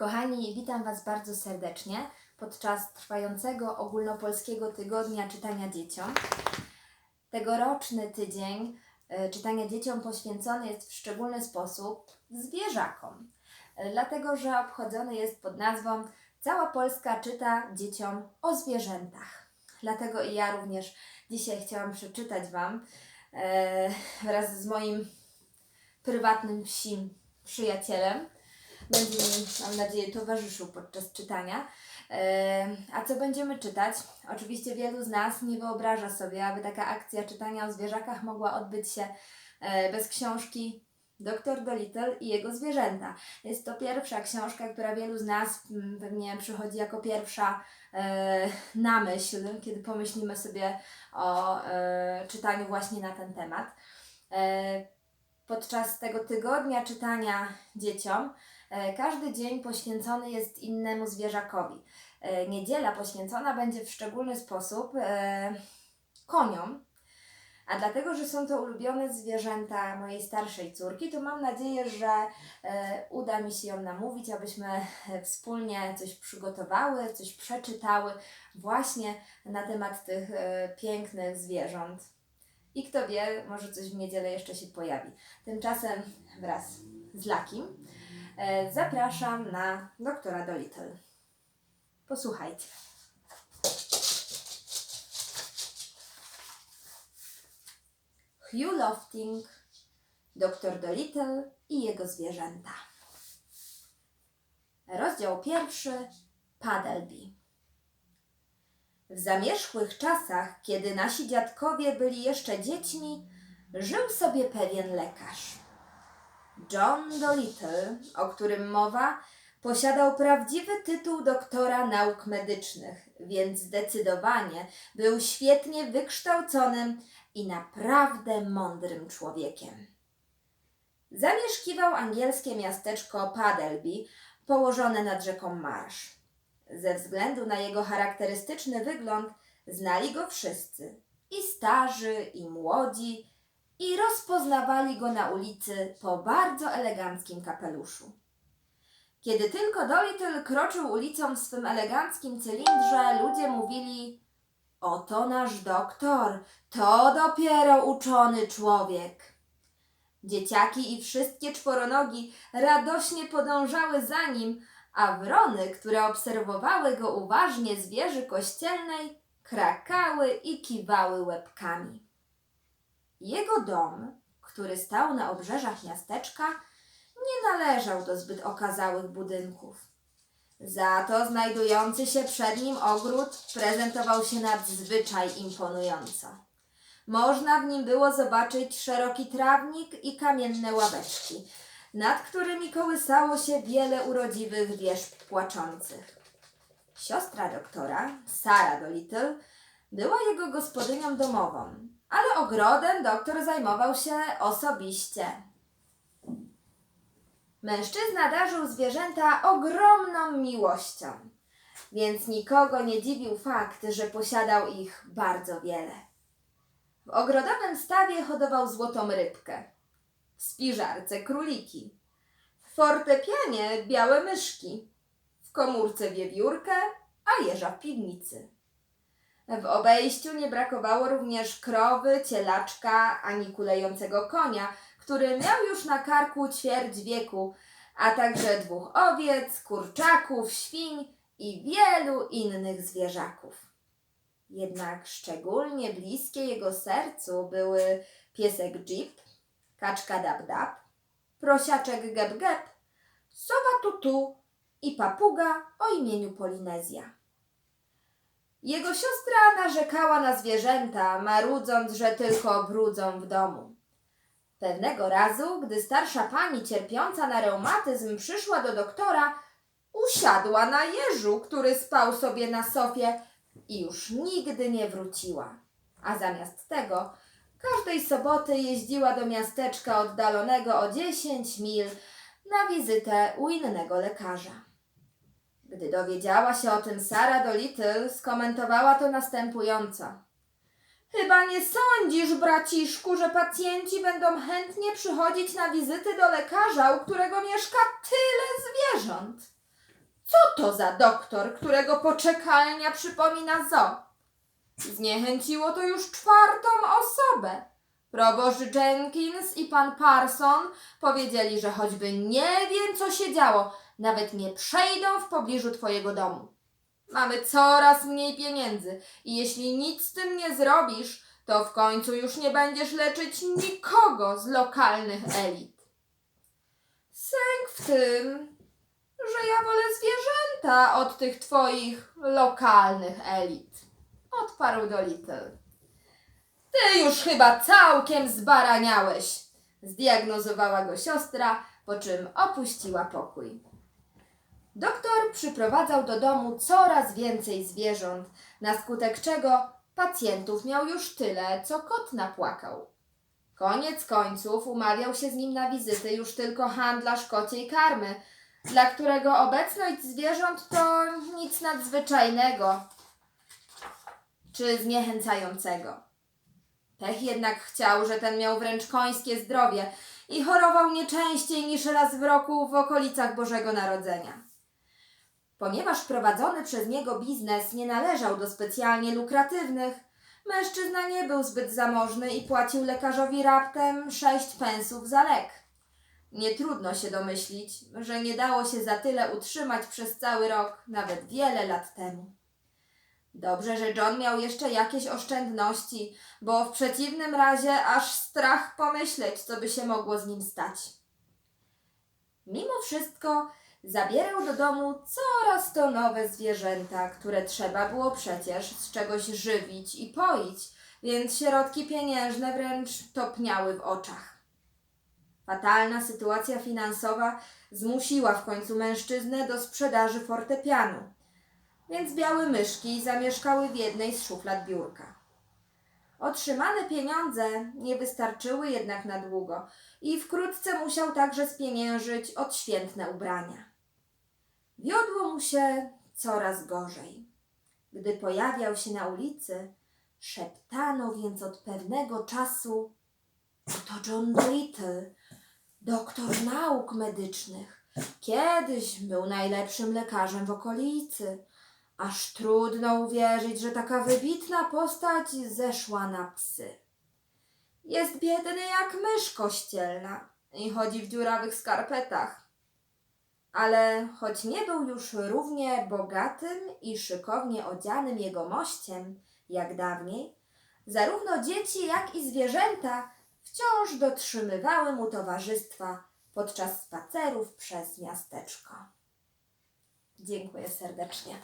Kochani, witam Was bardzo serdecznie podczas trwającego ogólnopolskiego tygodnia czytania dzieciom. Tegoroczny tydzień e, czytania dzieciom poświęcony jest w szczególny sposób zwierzakom, E, dlatego że obchodzony jest pod nazwą Cała Polska czyta dzieciom o zwierzętach. Dlatego i ja również dzisiaj chciałam przeczytać Wam e, wraz z moim prywatnym psim przyjacielem. Będzie mi, mam nadzieję, towarzyszył podczas czytania. E, A co będziemy czytać? Oczywiście wielu z nas nie wyobraża sobie, aby taka akcja czytania o zwierzakach mogła odbyć się e, bez książki Doktor Dolittle i jego zwierzęta. Jest to pierwsza książka, która wielu z nas mm, pewnie przychodzi jako pierwsza e, na myśl, kiedy pomyślimy sobie o czytaniu właśnie na ten temat. Podczas tego tygodnia czytania dzieciom e, każdy dzień poświęcony jest innemu zwierzakowi. E, Niedziela poświęcona będzie w szczególny sposób e, koniom, a dlatego, że są to ulubione zwierzęta mojej starszej córki, to mam nadzieję, że uda mi się ją namówić, abyśmy wspólnie coś przygotowały, coś przeczytały właśnie na temat tych pięknych zwierząt. I kto wie, może coś w niedzielę jeszcze się pojawi. Tymczasem wraz z Lakim e, zapraszam na doktora Dolittle. Posłuchajcie. Hugh Lofting, doktor Dolittle i jego zwierzęta. Rozdział pierwszy. Paddleby. W zamierzchłych czasach, kiedy nasi dziadkowie byli jeszcze dziećmi, żył sobie pewien lekarz. John Dolittle, o którym mowa, posiadał prawdziwy tytuł doktora nauk medycznych, więc zdecydowanie był świetnie wykształconym i naprawdę mądrym człowiekiem. Zamieszkiwał angielskie miasteczko Paddleby, położone nad rzeką Marsh. Ze względu na jego charakterystyczny wygląd znali go wszyscy, i starzy, i młodzi, i rozpoznawali go na ulicy po bardzo eleganckim kapeluszu. Kiedy tylko Dolittle kroczył ulicą w swym eleganckim cylindrze, ludzie mówili Oto nasz doktor, to dopiero uczony człowiek. Dzieciaki i wszystkie czworonogi radośnie podążały za nim, a wrony, które obserwowały go uważnie z wieży kościelnej, krakały i kiwały łebkami. Jego dom, który stał na obrzeżach miasteczka, nie należał do zbyt okazałych budynków. Za to znajdujący się przed nim ogród prezentował się nadzwyczaj imponująco. Można w nim było zobaczyć szeroki trawnik i kamienne ławeczki, nad którymi kołysało się wiele urodziwych wież płaczących. Siostra doktora, Sara Dolittle, była jego gospodynią domową, ale ogrodem doktor zajmował się osobiście. Mężczyzna darzył zwierzęta ogromną miłością, więc nikogo nie dziwił fakt, że posiadał ich bardzo wiele. W ogrodowym stawie hodował złotą rybkę, spiżarce króliki, w fortepianie białe myszki, w komórce wiewiórkę, a jeża w piwnicy. W obejściu nie brakowało również krowy, cielaczka ani kulejącego konia, który miał już na karku ćwierć wieku, a także dwóch owiec, kurczaków, świń i wielu innych zwierzaków. Jednak szczególnie bliskie jego sercu były piesek Jeep, kaczka Dab-Dab, prosiaczek Geb-Geb, sowa Tutu i papuga o imieniu Polinezja. Jego siostra narzekała na zwierzęta, marudząc, że tylko brudzą w domu. Pewnego razu, gdy starsza pani cierpiąca na reumatyzm przyszła do doktora, usiadła na jeżu, który spał sobie na sofie i już nigdy nie wróciła. A zamiast tego każdej soboty jeździła do miasteczka oddalonego o 10 mil na wizytę u innego lekarza. Gdy dowiedziała się o tym Sara Dolittle, skomentowała to następująco. Chyba nie sądzisz, braciszku, że pacjenci będą chętnie przychodzić na wizyty do lekarza, u którego mieszka tyle zwierząt. Co to za doktor, którego poczekalnia przypomina zoo? Zniechęciło to już czwartą osobę. Proboszcz Jenkins i pan Parson powiedzieli, że choćby nie wiem, co się działo, nawet nie przejdą w pobliżu twojego domu. Mamy coraz mniej pieniędzy i jeśli nic z tym nie zrobisz, to w końcu już nie będziesz leczyć nikogo z lokalnych elit. Sęk w tym, że ja wolę zwierzęta od tych twoich lokalnych elit. Odparł Dolittle. Ty już chyba całkiem zbaraniałeś, zdiagnozowała go siostra, po czym opuściła pokój. Doktor przyprowadzał do domu coraz więcej zwierząt, na skutek czego pacjentów miał już tyle, co kot napłakał. Koniec końców umawiał się z nim na wizyty już tylko handlarz kociej karmy, dla którego obecność zwierząt to nic nadzwyczajnego czy zniechęcającego. Pech jednak chciał, że ten miał wręcz końskie zdrowie i chorował nie częściej niż raz w roku w okolicach Bożego Narodzenia. Ponieważ prowadzony przez niego biznes nie należał do specjalnie lukratywnych, mężczyzna nie był zbyt zamożny i płacił lekarzowi raptem sześć pensów za lek. Nie trudno się domyślić, że nie dało się za tyle utrzymać przez cały rok, nawet wiele lat temu. Dobrze, że John miał jeszcze jakieś oszczędności, bo w przeciwnym razie aż strach pomyśleć, co by się mogło z nim stać. Mimo wszystko zabierał do domu coraz to nowe zwierzęta, które trzeba było przecież z czegoś żywić i poić, więc środki pieniężne wręcz topniały w oczach. Fatalna sytuacja finansowa zmusiła w końcu mężczyznę do sprzedaży fortepianu, więc białe myszki zamieszkały w jednej z szuflad biurka. Otrzymane pieniądze nie wystarczyły jednak na długo i wkrótce musiał także spieniężyć odświętne ubrania. Wiodło mu się coraz gorzej. Gdy pojawiał się na ulicy, szeptano więc od pewnego czasu to John Dolittle, doktor nauk medycznych. Kiedyś był najlepszym lekarzem w okolicy. Aż trudno uwierzyć, że taka wybitna postać zeszła na psy. Jest biedny jak mysz kościelna i chodzi w dziurawych skarpetach. Ale choć nie był już równie bogatym i szykownie odzianym jego mościem, jak dawniej, zarówno dzieci, jak i zwierzęta wciąż dotrzymywały mu towarzystwa podczas spacerów przez miasteczko. Dziękuję serdecznie.